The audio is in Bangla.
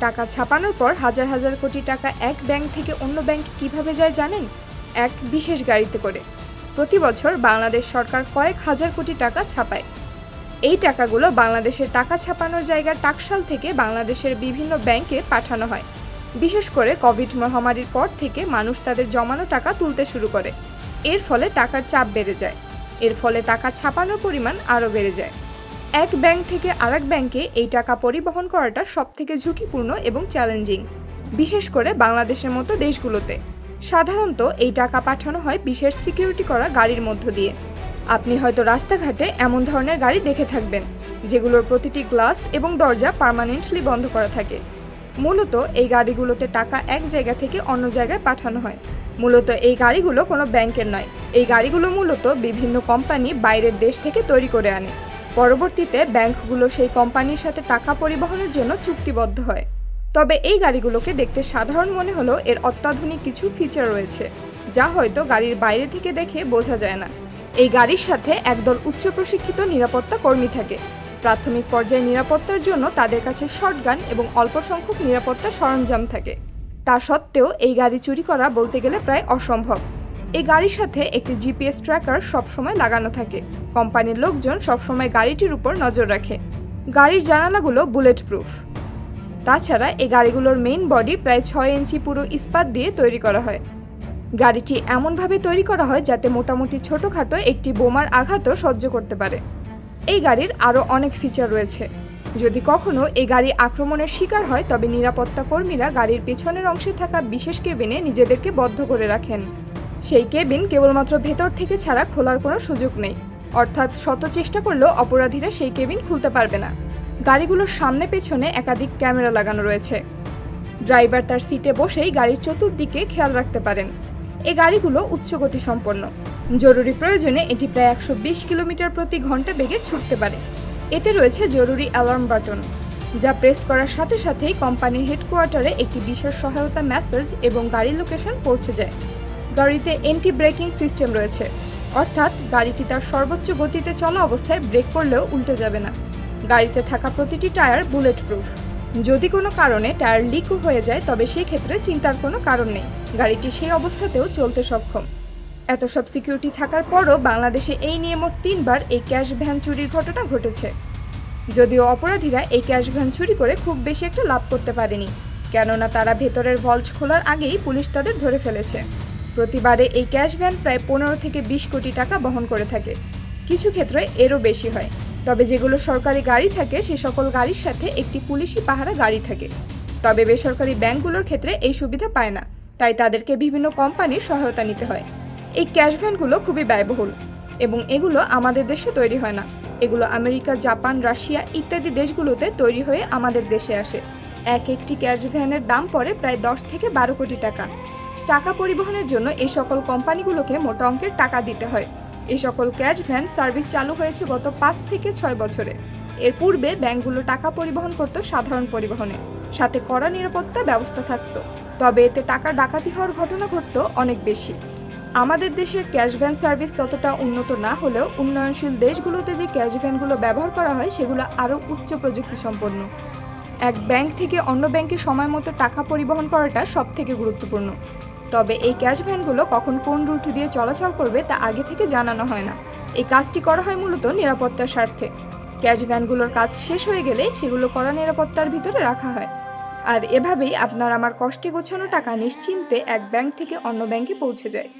টাকা ছাপানোর পর হাজার হাজার কোটি টাকা এক ব্যাংক থেকে অন্য ব্যাংক কীভাবে যায় জানেন? এক বিশেষ গাড়িতে করে। প্রতি বছর বাংলাদেশ সরকার কয়েক হাজার কোটি টাকা ছাপায়। এই টাকাগুলো বাংলাদেশের টাকা ছাপানোর জায়গা টাকশাল থেকে বাংলাদেশের বিভিন্ন ব্যাংকে পাঠানো হয়। বিশেষ করে কোভিড মহামারীর পর থেকে মানুষ তাদের জমানো টাকা তুলতে শুরু করে। এর ফলে টাকার চাপ বেড়ে যায়। এর ফলে টাকা ছাপানোর পরিমাণ আরও বেড়ে যায়। এক ব্যাংক থেকে আরেক ব্যাংকে এই টাকা পরিবহন করাটা সবথেকে ঝুঁকিপূর্ণ এবং চ্যালেঞ্জিং, বিশেষ করে বাংলাদেশের মতো দেশগুলোতে। সাধারণত এই টাকা পাঠানো হয় বিশেষ সিকিউরিটি করা গাড়ির মধ্য দিয়ে। আপনি হয়তো রাস্তাঘাটে এমন ধরনের গাড়ি দেখে থাকবেন, যেগুলোর প্রতিটি গ্লাস এবং দরজা পার্মানেন্টলি বন্ধ করা থাকে। মূলত এই গাড়িগুলোতে টাকা এক জায়গা থেকে অন্য জায়গায় পাঠানো হয়। মূলত এই গাড়িগুলো কোনো ব্যাংকের নয়। এই গাড়িগুলো মূলত বিভিন্ন কোম্পানি বাইরের দেশ থেকে তৈরি করে আনে। পরবর্তীতে ব্যাংকগুলো সেই কোম্পানির সাথে টাকা পরিবহনের জন্য চুক্তিবদ্ধ হয়। তবে এই গাড়িগুলোকে দেখতে সাধারণ মনে হলেও এর অত্যাধুনিক কিছু ফিচার রয়েছে, যা হয়তো গাড়ির বাইরে থেকে দেখে বোঝা যায় না। এই গাড়ির সাথে একদল উচ্চ প্রশিক্ষিত নিরাপত্তা কর্মী থাকে। প্রাথমিক পর্যায়ে নিরাপত্তার জন্য তাদের কাছে শর্টগান এবং অল্প সংখ্যক নিরাপত্তা সরঞ্জাম থাকে। তা সত্ত্বেও এই গাড়ি চুরি করা বলতে গেলে প্রায় অসম্ভব। এই গাড়ির সাথে একটি জিপিএস ট্র্যাকার সবসময় লাগানো থাকে। কোম্পানির লোকজন সবসময় গাড়িটির উপর নজর রাখে। গাড়ির জানালাগুলো বুলেট প্রুফ তাছাড়া এই গাড়িগুলোর মেইন বডি প্রায় ছয় ইঞ্চি পুরো ইস্পাত দিয়ে তৈরি করা হয়। গাড়িটি এমনভাবে তৈরি করা হয় যাতে মোটামুটি ছোটোখাটো একটি বোমার আঘাতও সহ্য করতে পারে। এই গাড়ির আরও অনেক ফিচার রয়েছে। যদি কখনো এই গাড়ি আক্রমণের শিকার হয়, তবে নিরাপত্তা কর্মীরা গাড়ির পেছনের অংশে থাকা বিশেষ কেবিনে নিজেদেরকে বদ্ধ করে রাখেন। সেই কেবিন কেবলমাত্র ভেতর থেকে ছাড়া খোলার কোনো সুযোগ নেই। অর্থাৎ শত চেষ্টা করলেও অপরাধীরা সেই কেবিন খুলতে পারবে না। গাড়িগুলোর সামনে পেছনে একাধিক ক্যামেরা লাগানো রয়েছে। ড্রাইভার তার সিটে বসেই গাড়ির চতুর্দিকে খেয়াল রাখতে পারেন। এ গাড়িগুলো উচ্চ গতি সম্পন্ন। জরুরি প্রয়োজনে এটি প্রায় একশো বিশ কিলোমিটার প্রতি ঘণ্টা বেগে ছুটতে পারে। এতে রয়েছে জরুরি অ্যালার্ম বাটন, যা প্রেস করার সাথে সাথেই কোম্পানির হেডকোয়ার্টারে একটি বিশেষ সহায়তা মেসেজ এবং গাড়ির লোকেশন পৌঁছে যায়। গাড়িতে এন্টি ব্রেকিং সিস্টেম রয়েছে। অর্থাৎ গাড়িটি তার সর্বোচ্চ গতিতে চলা অবস্থায় ব্রেক করলেও উল্টে যাবে না। গাড়িতে থাকা প্রতিটি টায়ার বুলেট প্রুফ যদি কোনো কারণে টায়ার লিকও হয়ে যায়, তবে সেই ক্ষেত্রে চিন্তার কোনো কারণ নেই। গাড়িটি সেই অবস্থাতেও চলতে সক্ষম। এত সব সিকিউরিটি থাকার পরও বাংলাদেশে এই নিয়ে মোট তিনবার এই ক্যাশ ভ্যান চুরির ঘটনা ঘটেছে। যদিও অপরাধীরা এই ক্যাশ ভ্যান চুরি করে খুব বেশি একটা লাভ করতে পারেনি। কেননা তারা ভেতরের ভল্ট খোলার আগেই পুলিশ তাদের ধরে ফেলেছে। প্রতিবারে এই ক্যাশ ভ্যান প্রায় পনেরো থেকে বিশ কোটি টাকা বহন করে থাকে। কিছু ক্ষেত্রে এরও বেশি হয়। তবে যেগুলো সরকারি গাড়ি থাকে, সে সকল গাড়ির সাথে একটি পুলিশি পাহারা গাড়ি থাকে। তবে বেসরকারি ব্যাংকগুলোর ক্ষেত্রে এই সুবিধা পায় না। তাই তাদেরকে বিভিন্ন কোম্পানির সহায়তা নিতে হয়। এই ক্যাশ ভ্যানগুলো খুবই ব্যয়বহুল এবং এগুলো আমাদের দেশে তৈরি হয় না। এগুলো আমেরিকা, জাপান, রাশিয়া ইত্যাদি দেশগুলোতে তৈরি হয়ে আমাদের দেশে আসে। এক একটি ক্যাশ ভ্যানের দাম পড়ে প্রায় দশ থেকে বারো কোটি টাকা। টাকা পরিবহনের জন্য এই সকল কোম্পানিগুলোকে মোটা অঙ্কের টাকা দিতে হয়। এই সকল ক্যাশ ভ্যান সার্ভিস চালু হয়েছে গত পাঁচ থেকে ছয় বছরে। এর পূর্বে ব্যাংকগুলো টাকা পরিবহন করত সাধারণ পরিবহনে। সাথে কড়া নিরাপত্তা ব্যবস্থা থাকতো। তবে এতে টাকা ডাকাতি হওয়ার ঘটনা ঘটত অনেক বেশি। আমাদের দেশের ক্যাশ ভ্যান সার্ভিস ততটা উন্নত না হলেও উন্নয়নশীল দেশগুলোতে যে ক্যাশ ভ্যানগুলো ব্যবহার করা হয়, সেগুলো আরও উচ্চ প্রযুক্তি সম্পন্ন এক ব্যাংক থেকে অন্য ব্যাংকে সময় মতো টাকা পরিবহন করাটা সব থেকে গুরুত্বপূর্ণ। তবে এই ক্যাশ ভ্যানগুলো কখন কোন রুট দিয়ে চলাচল করবে তা আগে থেকে জানানো হয় না। এই কাজটি করা হয় মূলত নিরাপত্তার স্বার্থে। ক্যাশ ভ্যানগুলোর কাজ শেষ হয়ে গেলে সেগুলো কড়া নিরাপত্তার ভিতরে রাখা হয়। আর এভাবেই আপনার আমার কষ্টে গোছানো টাকা নিশ্চিন্তে এক ব্যাংক থেকে অন্য ব্যাংকে পৌঁছে যায়।